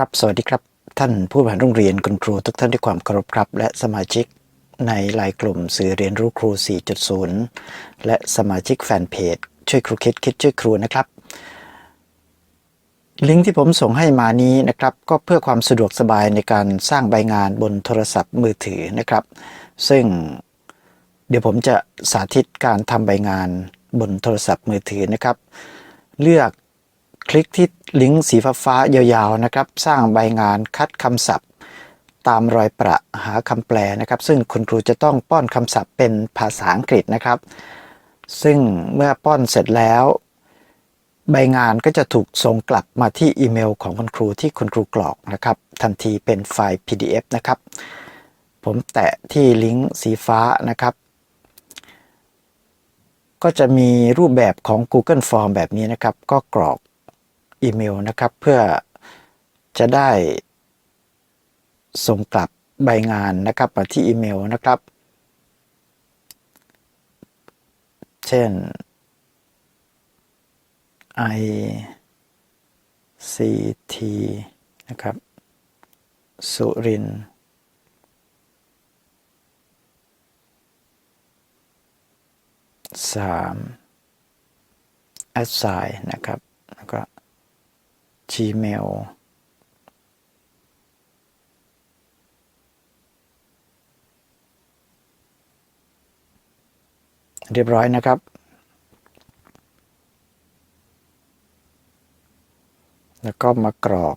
ครับ สวัสดีครับ ท่านผู้บริหารโรงเรียนคุณครูทุกท่านด้วยความเคารพครับ และสมาชิกในไลน์กลุ่มสื่อเรียนรู้ครู 4.0 และสมาชิกแฟนเพจ ช่วยครูคิดคิดช่วยครูนะครับ ลิงก์ที่ผมส่งให้มานี้นะครับ ก็เพื่อความสะดวกสบายในการสร้างใบงานบนโทรศัพท์มือถือนะครับ ซึ่งเดี๋ยวผมจะสาธิตการทำใบงานบนโทรศัพท์มือถือนะครับ เลือก คลิกที่ลิงก์สีฟ้าๆยาวๆนะครับ สร้างใบงานคัดคำศัพท์ ตามรอยประหาคำแปลนะครับ ซึ่งคุณครูจะต้องป้อนคำศัพท์เป็นภาษาอังกฤษนะครับ ซึ่งเมื่อป้อนเสร็จแล้ว ใบงานก็จะถูกส่งกลับมาที่อีเมลของคุณครูที่คุณครูกรอกนะครับ ทันทีเป็นไฟล์ PDF นะครับ ผมแตะที่ลิงก์สีฟ้านะครับก็จะมีรูปแบบของ Google Form แบบนี้นะครับ ก็กรอก อีเมลนะครับ เพื่อจะได้ส่งกลับใบงานนะครับมาที่อีเมลนะครับ เช่น i c t นะครับ สุรินทร์สาม assign นะครับ แล้วก็ gmail เรียบร้อยนะครับ แล้วก็มากรอก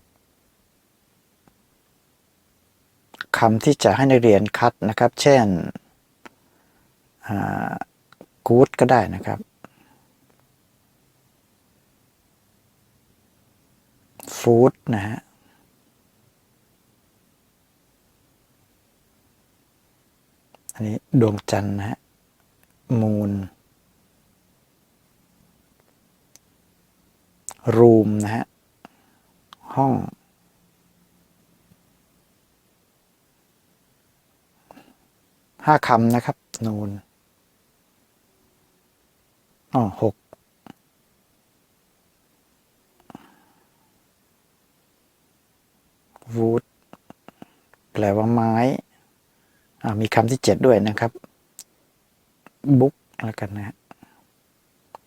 คำที่จะให้นักเรียนคัดนะครับ เช่นกู๊ดก็ได้นะครับ ฟู้ดนะฮะอันนี้ดวงจันทร์นะฮะมูนรูมนะฮะ ห้อง ห้าคำนะครับ นูนอ๋อหกวูดแปลว่าไม้อ่า มีคำที่เจ็ดด้วยนะครับบุ๊กแล้วกันนะฮะ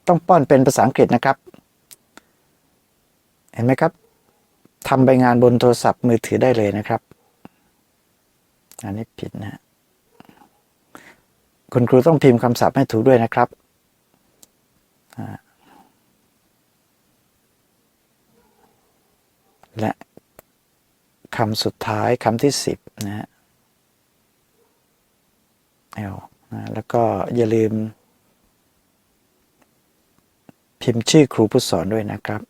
ต้องป้อนเป็นภาษาอังกฤษนะครับ เห็นไหมครับทำใบงานบนโทรศัพท์มือถือได้เลยนะครับ อันนี้ผิดนะฮะคุณครูต้องพิมพ์คำศัพท์ให้ถูกด้วยนะครับและคำสุดท้ายคำที่สิบนะฮะ เอลนะแล้วก็อย่าลืม พิมพ์ชื่อครูผู้สอนด้วยนะครับ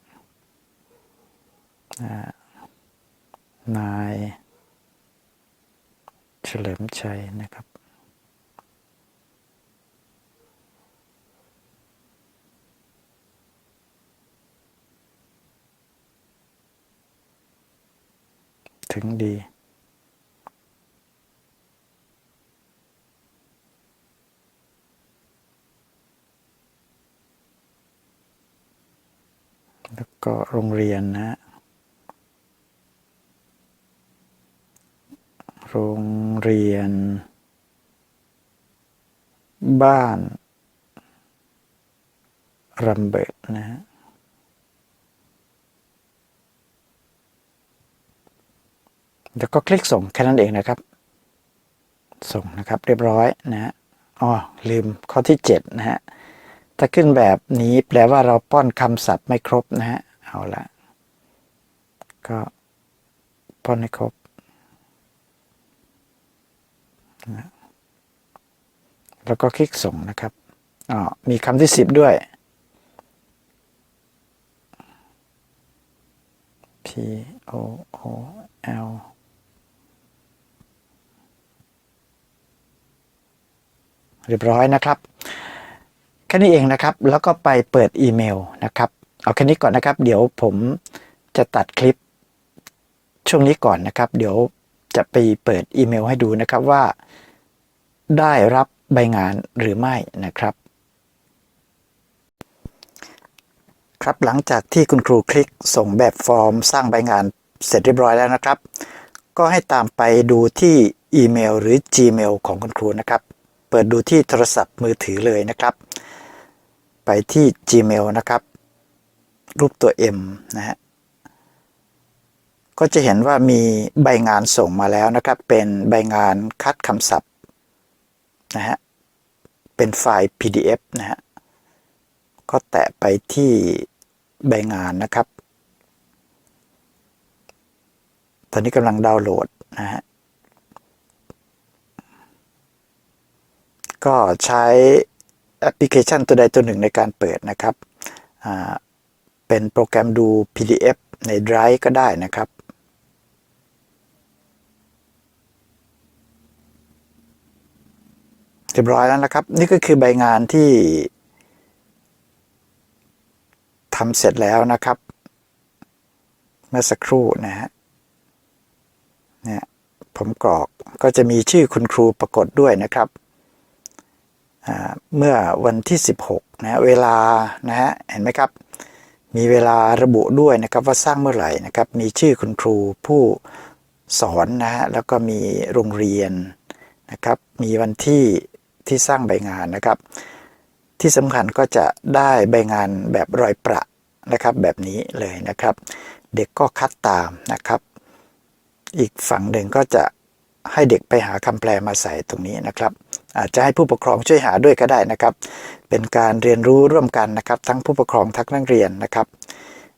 นายเฉลิมชัยนะครับถึงดี แล้วก็โรงเรียนนะ โรงเรียน บ้านรำเบิดนะฮะแล้วก็คลิกส่งแค่นั้นเองนะครับ ส่งนะครับเรียบร้อยนะฮะอ๋อลืมข้อที่ 7 นะฮะ ถ้าขึ้นแบบนี้แปลว่าเราป้อนคำศัพท์ไม่ครบนะฮะ เอาละก็ป้อนให้ครบนะแล้วก็คลิกส่งนะครับอ๋อมีคำที่10ด้วย P O O L เรียบร้อยนะครับ ค่นี้เองนะครับ แล้วก็ไปเปิดอีเมลนะครับ เอาแค่นี้ก่อนนะครับ เดี๋ยวผมจะตัดคลิปช่วงนี้ก่อนนะครับ เดี๋ยวจะไปเปิดอีเมลให้ดูนะครับว่า ได้รับใบงานหรือไม่นะครับ ครับหลังจากที่คุณครูคลิกส่งแบบฟอร์มสร้างใบงานเสร็จเรียบร้อยแล้วนะครับ ก็ให้ตามไปดูที่อีเมลหรือ Gmail ของคุณครูนะครับ เปิดดูที่โทรศัพท์มือถือเลยนะครับ ไปที่ Gmail นะครับ รูปตัว M นะฮะก็จะเห็นว่ามีใบงานส่งมาแล้วนะครับ เป็นใบงานคัดคำศัพท์นะฮะเป็นไฟล์ PDF นะฮะก็แตะไปที่ใบงานนะครับ ตอนนี้กำลังดาวน์โหลดนะฮะก็ใช้ แอปพลิเคชันตัวใดตัวหนึ่งในการเปิดนะครับ เป็นโปรแกรมดู PDF ใน Drive ก็ได้นะครับ เรียบร้อยแล้วนะครับ นี่ก็คือใบงานที่ทำเสร็จแล้วนะครับ เมื่อสักครู่นะฮะเนี่ยผมกรอกก็จะมีชื่อคุณครูปรากฏด้วยนะครับอ่า เมื่อวันที่ 16นะฮะเวลานะฮะเห็นไหมครับ มีเวลาระบุด้วยนะครับว่าสร้างเมื่อไหร่นะครับ มีชื่อคุณครูผู้สอนนะฮะแล้วก็มีโรงเรียนนะครับ มีวันที่ที่สร้างใบงานนะครับ ที่สำคัญก็จะได้ใบงานแบบรอยประนะครับแบบนี้เลยนะครับ เด็กก็คัดตามนะครับ อีกฝั่งหนึ่งก็จะให้เด็กไปหาคำแปลมาใส่ตรงนี้นะครับ อาจจะให้ผู้ปกครองช่วยหาด้วยก็ได้นะครับ เป็นการเรียนรู้ร่วมกันนะครับ ทั้งผู้ปกครองทั้งนักเรียนนะครับ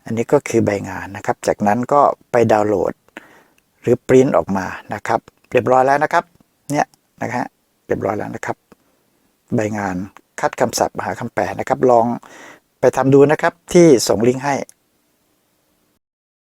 อันนี้ก็คือใบงานนะครับ จากนั้นก็ไปดาวน์โหลด หรือปริ้นออกมานะครับ เรียบร้อยแล้วนะครับ เนี่ยนะฮะเรียบร้อยแล้วนะครับ ใบงานคัดคำศัพท์หาคำแปลนะครับ ลองไปทำดูนะครับที่ส่งลิงก์ให้